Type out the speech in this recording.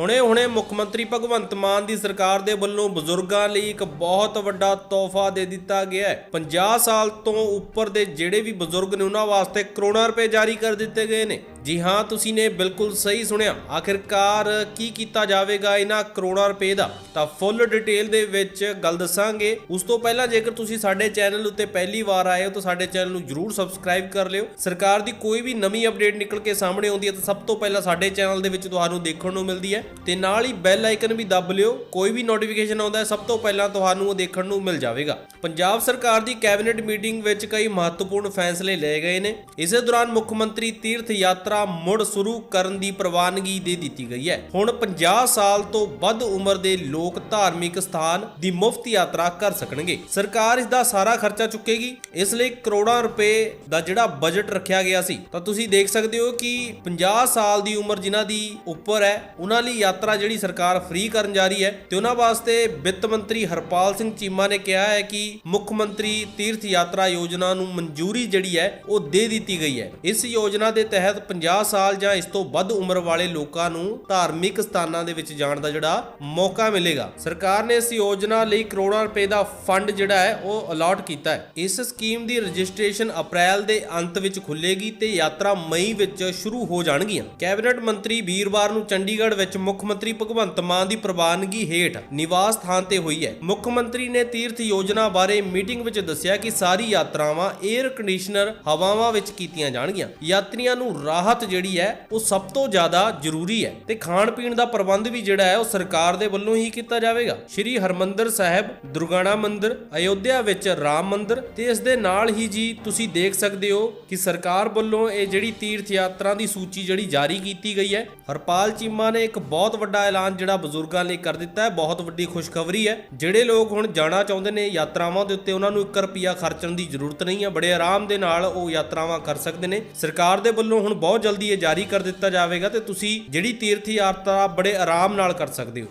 ਹੁਣੇ-ਹੁਣੇ ਮੁੱਖ ਮੰਤਰੀ ਭਗਵੰਤ ਮਾਨ ਦੀ ਸਰਕਾਰ ਦੇ ਵੱਲੋਂ ਬਜ਼ੁਰਗਾਂ ਲਈ ਇੱਕ ਬਹੁਤ ਵੱਡਾ ਤੋਹਫਾ ਦੇ ਦਿੱਤਾ ਗਿਆ ਹੈ। 50 ਸਾਲ ਤੋਂ ਉੱਪਰ ਦੇ ਜਿਹੜੇ ਵੀ ਬਜ਼ੁਰਗ ਨੇ ਉਹਨਾਂ ਵਾਸਤੇ ਕਰੋੜਾਂ ਰੁਪਏ ਜਾਰੀ ਕਰ ਦਿੱਤੇ ਗਏ ਨੇ। ਜੀ ਹਾਂ, ਤੁਸੀਂ ਨੇ ਬਿਲਕੁਲ ਸਹੀ ਸੁਣਿਆ। ਆਖਿਰਕਾਰ ਕੀ ਕੀਤਾ ਜਾਵੇਗਾ ਇਹਨਾਂ ਕਰੋੜਾਂ ਰੁਪਏ ਦਾ? ਤਾਂ ਫੁੱਲ ਡਿਟੇਲ ਦੇ ਵਿੱਚ ਗੱਲ ਦੱਸਾਂਗੇ। ਉਸ ਤੋਂ ਪਹਿਲਾਂ ਜੇਕਰ ਤੁਸੀਂ ਸਾਡੇ ਚੈਨਲ ਉੱਤੇ ਪਹਿਲੀ ਵਾਰ ਆਏ ਹੋ, ਤਾਂ ਸਾਡੇ ਚੈਨਲ ਨੂੰ ਜਰੂਰ ਸਬਸਕ੍ਰਾਈਬ ਕਰ ਲਿਓ। ਸਰਕਾਰ ਦੀ ਕੋਈ ਵੀ ਨਵੀਂ ਅਪਡੇਟ ਨਿਕਲ ਕੇ ਸਾਹਮਣੇ ਆਉਂਦੀ ਹੈ, ਤਾਂ ਸਭ ਤੋਂ ਪਹਿਲਾਂ ਸਾਡੇ ਚੈਨਲ ਦੇ ਵਿੱਚ ਤੁਹਾਨੂੰ ਦੇਖਣ ਨੂੰ ਮਿਲਦੀ ਹੈ। ਤੇ ਨਾਲ ਹੀ ਬੈਲ ਆਈਕਨ ਵੀ ਦੱਬ ਲਿਓ, ਕੋਈ ਵੀ ਨੋਟੀਫਿਕੇਸ਼ਨ ਆਉਂਦਾ ਹੈ, ਸਭ ਤੋਂ ਪਹਿਲਾਂ ਤੁਹਾਨੂੰ ਉਹ ਦੇਖਣ ਨੂੰ ਮਿਲ ਜਾਵੇਗਾ। ਪੰਜਾਬ ਸਰਕਾਰ ਦੀ ਕੈਬਨਿਟ ਮੀਟਿੰਗ ਵਿੱਚ ਕਈ ਮਹੱਤਵਪੂਰਨ ਫੈਸਲੇ ਲਏ ਗਏ ਨੇ। ਇਸੇ ਦੌਰਾਨ ਮੁੱਖ ਮੰਤਰੀ ਤੀਰਥ ਯਾਤਰਾ ਮੁੜ ਸ਼ੁਰੂ ਕਰਨ ਦੀ ਪ੍ਰਵਾਨਗੀ ਦੇ ਦਿੱਤੀ ਗਈ ਹੈ। ਹੁਣ 50 ਸਾਲ ਤੋਂ ਵੱਧ ਉਮਰ ਦੇ ਲੋਕ ਧਾਰਮਿਕ ਸਥਾਨ ਦੀ ਮੁਫਤ ਯਾਤਰਾ ਕਰ ਸਕਣਗੇ। ਸਰਕਾਰ ਇਸ ਦਾ ਸਾਰਾ ਖਰਚਾ ਚੁੱਕੇਗੀ। ਇਸ ਲਈ ਕਰੋੜਾਂ ਰੁਪਏ ਦਾ ਜਿਹੜਾ ਬਜਟ ਰੱਖਿਆ ਗਿਆ ਸੀ, ਤਾਂ ਤੁਸੀਂ ਦੇਖ ਸਕਦੇ ਹੋ ਕਿ 50 ਸਾਲ ਦੀ ਉਮਰ ਜਿਨ੍ਹਾਂ ਦੀ ਉੱਪਰ ਹੈ, ਉਹਨਾਂ ਲਈ ਯਾਤਰਾ ਜਿਹੜੀ ਸਰਕਾਰ ਫ੍ਰੀ ਕਰਨ ਜਾ ਰਹੀ ਹੈ। ਤੇ ਉਹਨਾਂ ਵਾਸਤੇ ਵਿੱਤ ਮੰਤਰੀ ਹਰਪਾਲ ਸਿੰਘ ਚੀਮਾ ਨੇ ਕਿਹਾ ਹੈ ਕਿ ਮੁੱਖ ਮੰਤਰੀ ਤੀਰਥ ਯਾਤਰਾ ਯੋਜਨਾ ਨੂੰ ਮਨਜ਼ੂਰੀ ਜਿਹੜੀ ਹੈ, ਉਹ ਦੇ ਦਿੱਤੀ ਗਈ ਹੈ। ਇਸ ਯੋਜਨਾ ਦੇ ਤਹਿਤ 50 ਸਾਲ ਜਾਂ ਇਸ ਤੋਂ ਵੱਧ ਉਮਰ ਵਾਲੇ ਲੋਕਾਂ ਨੂੰ ਧਾਰਮਿਕ ਸਥਾਨਾਂ ਦੇ ਵਿੱਚ ਜਾਣ ਦਾ ਜਿਹੜਾ ਮੌਕਾ ਮਿਲੇਗਾ। ਸਰਕਾਰ ਨੇ ਇਸ ਯੋਜਨਾ ਲਈ ਕਰੋੜਾਂ ਰੁਪਏ ਦਾ ਫੰਡ ਜਿਹੜਾ ਹੈ, ਉਹ ਅਲਾਟ ਕੀਤਾ ਹੈ। ਇਸ ਸਕੀਮ ਦੀ ਰਜਿਸਟ੍ਰੇਸ਼ਨ ਅਪ੍ਰੈਲ ਦੇ ਅੰਤ ਵਿੱਚ ਖੁੱਲੇਗੀ ਤੇ ਯਾਤਰਾ ਮਈ ਵਿੱਚ ਸ਼ੁਰੂ ਹੋ ਜਾਣਗੀਆਂ। ਕੈਬਨਿਟ ਮੰਤਰੀ ਵੀਰਵਾਰ ਨੂੰ ਚੰਡੀਗੜ੍ਹ ਵਿੱਚ ਮੁੱਖ ਮੰਤਰੀ ਭਗਵੰਤ ਮਾਨ ਦੀ ਪ੍ਰਵਾਨਗੀ ਹੇਠ ਨਿਵਾਸ ਥਾਨ ਤੇ ਹੋਈ ਹੈ। ਮੁੱਖ ਮੰਤਰੀ ਨੇ ਤੀਰਥ ਯੋਜਨਾ ਬਾਰੇ ਮੀਟਿੰਗ ਵਿੱਚ ਦੱਸਿਆ ਕਿ ਸਾਰੀ ਯਾਤਰਾਵਾਂ 에ਅਰ ਕੰਡੀਸ਼ਨਰ ਹਵਾਵਾਂ ਵਿੱਚ ਕੀਤੀਆਂ ਜਾਣਗੀਆਂ। ਯਾਤਰੀਆਂ ਨੂੰ ਰਾਹਤ ਜਿਹੜੀ ਹੈ ਉਹ ਸਭ ਤੋਂ ਜ਼ਿਆਦਾ ਜ਼ਰੂਰੀ ਹੈ ਤੇ ਖਾਣ ਪੀਣ ਦਾ ਪ੍ਰਬੰਧ ਵੀ ਜਿਹੜਾ ਹੈ ਉਹ ਸਰਕਾਰ ਦੇ ਵੱਲੋਂ ਹੀ ਕੀਤਾ ਜਾਵੇਗਾ। ਸ਼੍ਰੀ ਹਰਮੰਦਰ ਸਾਹਿਬ, ਦੁਰਗਾਣਾ ਮੰਦਿਰ, ਅਯੋਧਿਆ ਵਿੱਚ ਰਾਮ ਮੰਦਿਰ ਤੇ ਇਸ ਦੇ ਨਾਲ ਹੀ ਜੀ ਤੁਸੀਂ ਦੇਖ ਸਕਦੇ ਹੋ ਕਿ ਸਰਕਾਰ ਵੱਲੋਂ ਇਹ ਜਿਹੜੀ ਤੀਰਥ ਯਾਤਰਾ ਦੀ ਸੂਚੀ ਜਿਹੜੀ ਜਾਰੀ ਕੀਤੀ ਗਈ ਹੈ, ਹਰਪਾਲ ਚੀਮਾ ਨੇ ਇੱਕ ਬਹੁਤ ਵੱਡਾ ਐਲਾਨ ਜਿਹੜਾ ਬਜ਼ੁਰਗਾਂ ਲਈ ਕਰ ਦਿੱਤਾ ਹੈ, ਬਹੁਤ ਵੱਡੀ ਖੁਸ਼ਖਬਰੀ ਹੈ। ਜਿਹੜੇ ਲੋਕ ਹੁਣ ਜਾਣਾ ਚਾਹੁੰਦੇ ਨੇ ਯਾਤਰਾਵਾਂ ਦੇ ਉੱਤੇ, ਉਹਨਾਂ ਨੂੰ 1 ਰੁਪਿਆ ਖਰਚਣ ਦੀ ਜ਼ਰੂਰਤ ਨਹੀਂ ਹੈ, ਬੜੇ ਆਰਾਮ ਦੇ ਨਾਲ ਉਹ ਯਾਤਰਾਵਾਂ ਕਰ ਸਕਦੇ ਨੇ। ਸਰਕਾਰ ਦੇ ਵੱਲੋਂ ਹੁਣ ਬਹੁਤ ਬਹੁਤ ਜਲਦੀ ਇਹ ਜਾਰੀ ਕਰ ਦਿੱਤਾ ਜਾਵੇਗਾ ਤੇ ਤੁਸੀਂ ਜਿਹੜੀ ਤੀਰਥ ਯਾਤਰਾ ਬੜੇ ਆਰਾਮ ਨਾਲ ਕਰ ਸਕਦੇ ਹੋ।